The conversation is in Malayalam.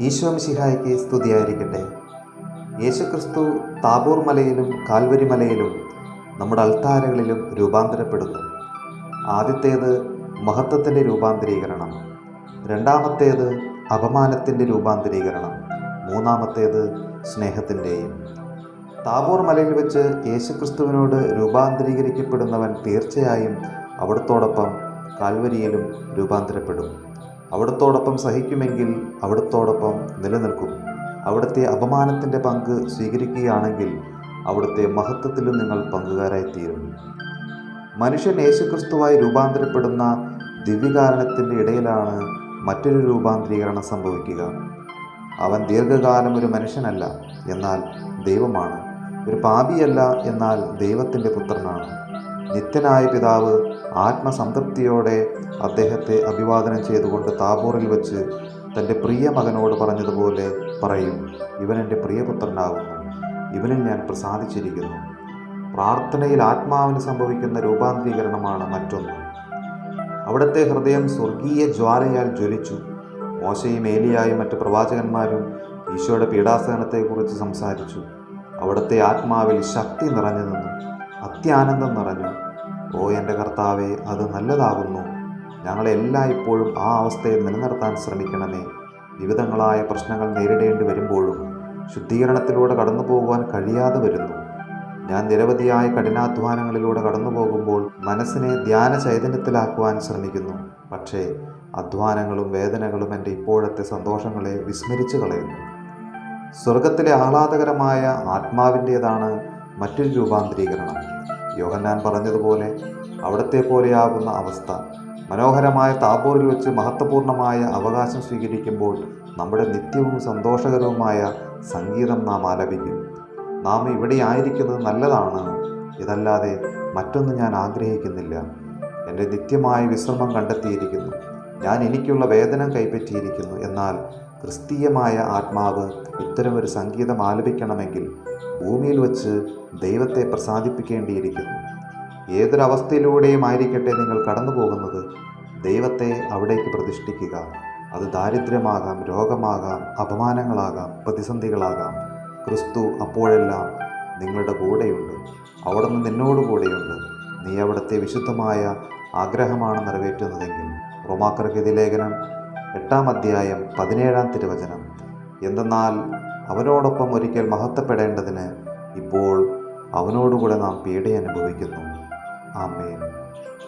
ഈശോ മിശിഹായ്ക്ക് സ്തുതിയായിരിക്കട്ടെ. യേശുക്രിസ്തു താബൂർ മലയിലും കാൽവരി മലയിലും നമ്മുടെ അൾത്താരകളിലും രൂപാന്തരപ്പെടുന്നു. ആദ്യത്തേത് മഹത്വത്തിന്റെ രൂപാന്തരീകരണം. രണ്ടാമത്തേത് അപമാനത്തിന്റെ രൂപാന്തരീകരണം. മൂന്നാമത്തേത് സ്നേഹത്തിന്റെയും താബൂർ മലയിൽ വെച്ച് യേശുക്രിസ്തുവിനോട് രൂപാന്തരീകരിക്കപ്പെടുന്നവൻ തീർച്ചയായും അവിടത്തോടൊപ്പം കാൽവരിയിലും രൂപാന്തരപ്പെടും. അവിടത്തോടൊപ്പം സഹിക്കുമെങ്കിൽ അവിടത്തോടൊപ്പം നിലനിൽക്കും. അവിടുത്തെ അപമാനത്തിന്റെ പങ്ക് സ്വീകരിക്കുകയാണെങ്കിൽ അവിടുത്തെ മഹത്വത്തിലും നിങ്ങൾ പങ്കുകാരായി തീരും മനുഷ്യൻ യേശുക്രിസ്തുവായി രൂപാന്തരപ്പെടുന്ന ദിവ്യകാരണത്തിന്റെ ഇടയിലാണ് മറ്റൊരു രൂപാന്തരീകരണം സംഭവിക്കുക. അവൻ ദീർഘകാലം ഒരു മനുഷ്യനല്ല എന്നാൽ ദൈവമാണ്. ഒരു പാപിയല്ല എന്നാൽ ദൈവത്തിന്റെ പുത്രനാണ്. നിത്യനായ പിതാവ് ആത്മസംതൃപ്തിയോടെ അദ്ദേഹത്തെ അഭിവാദനം ചെയ്തുകൊണ്ട് താബോറിൽ വെച്ച് തന്റെ പ്രിയ മകനോട് പറഞ്ഞതുപോലെ പറയും ഇവൻ എന്റെ പ്രിയപുത്രനാകുന്നു. ഇവനിൽ ഞാൻ പ്രസാദിച്ചിരിക്കുന്നു. പ്രാർത്ഥനയിൽ ആത്മാവിന് സംഭവിക്കുന്ന രൂപാന്തരീകരണമാണ് മറ്റൊന്ന്. അവിടുത്തെ ഹൃദയം സ്വർഗീയ ജ്വാലയാൽ ജ്വലിച്ചു. മോശയും ഏലിയായും മറ്റ് പ്രവാചകന്മാരും ഈശോയുടെ പീഡാസഹനത്തെക്കുറിച്ച് സംസാരിച്ചു. അവിടുത്തെ ആത്മാവിൽ ശക്തി നിറഞ്ഞു നിന്നു. അത്യാനന്ദം നിറഞ്ഞു. ഓ എന്റെ കർത്താവെ അത് നല്ലതാകുന്നു. ഞങ്ങളെല്ലാം ഇപ്പോഴും ആ അവസ്ഥയിൽ നിലനിർത്താൻ ശ്രമിക്കണമേ. വിവിധങ്ങളായ പ്രശ്നങ്ങൾ നേരിടേണ്ടി വരുമ്പോഴും ശുദ്ധീകരണത്തിലൂടെ കടന്നു പോകുവാൻ കഴിയാതെ വരുന്നു. ഞാൻ നിരവധിയായ കഠിനാധ്വാനങ്ങളിലൂടെ കടന്നു പോകുമ്പോൾ മനസ്സിനെ ധ്യാന ചൈതന്യത്തിലാക്കുവാൻ ശ്രമിക്കുന്നു. പക്ഷേ അധ്വാനങ്ങളും വേദനകളും എന്റെ ഇപ്പോഴത്തെ സന്തോഷങ്ങളെ വിസ്മരിച്ചു കളയുന്നു. സ്വർഗത്തിലെ ആഹ്ലാദകരമായ ആത്മാവിന്റേതാണ് മറ്റൊരു രൂപാന്തരീകരണം. യോഹന്നാൻ പറഞ്ഞതുപോലെ അവിടത്തെ പോലെയാകുന്ന അവസ്ഥ. മനോഹരമായ താബോറിൽ വെച്ച് മഹത്വപൂർണമായ അവകാശം സ്വീകരിക്കുമ്പോൾ നമ്മുടെ നിത്യവും സന്തോഷകരവുമായ സംഗീതം നാം ആലപിക്കും. നാം ഇവിടെ ആയിരിക്കുന്നത് നല്ലതാണ്. ഇതല്ലാതെ മറ്റൊന്നും ഞാൻ ആഗ്രഹിക്കുന്നില്ല. എന്റെ നിത്യമായ വിശ്രമം കണ്ടെത്തിയിരിക്കുന്നു. ഞാൻ എനിക്കുള്ള വേദന കൈപ്പറ്റിയിരിക്കുന്നു. എന്നാൽ ക്രിസ്തീയമായ ആത്മാവ് ഇത്തരമൊരു സംഗീതം ആലപിക്കണമെങ്കിൽ ഭൂമിയിൽ വച്ച് ദൈവത്തെ പ്രസാദിപ്പിക്കേണ്ടിയിരിക്കുന്നു. ഏതൊരവസ്ഥയിലൂടെയും ആയിരിക്കട്ടെ നിങ്ങൾ കടന്നു പോകുന്നത് ദൈവത്തെ അവിടേക്ക് പ്രതിഷ്ഠിക്കുക. അത് ദാരിദ്ര്യമാകാം രോഗമാകാം അപമാനങ്ങളാകാം പ്രതിസന്ധികളാകാം. ക്രിസ്തു അപ്പോഴെല്ലാം നിങ്ങളുടെ കൂടെയുണ്ട്. അവിടുന്ന് നിന്നോട് കൂടെയുണ്ട്. നീ അവിടുത്തെ വിശുദ്ധമായ ആഗ്രഹമാണ് നിറവേറ്റുന്നതെങ്കിൽ. റോമാക്കർക്കെതി ലേഖനം എട്ടാം അധ്യായം പതിനേഴാം തിരുവചനം. എന്തെന്നാൽ അവനോടൊപ്പം ഒരിക്കൽ മഹത്വപ്പെടേണ്ടതിന് ഇപ്പോൾ അവനോടുകൂടെ നാം പീഡ അനുഭവിക്കുന്നു. ആമേൻ.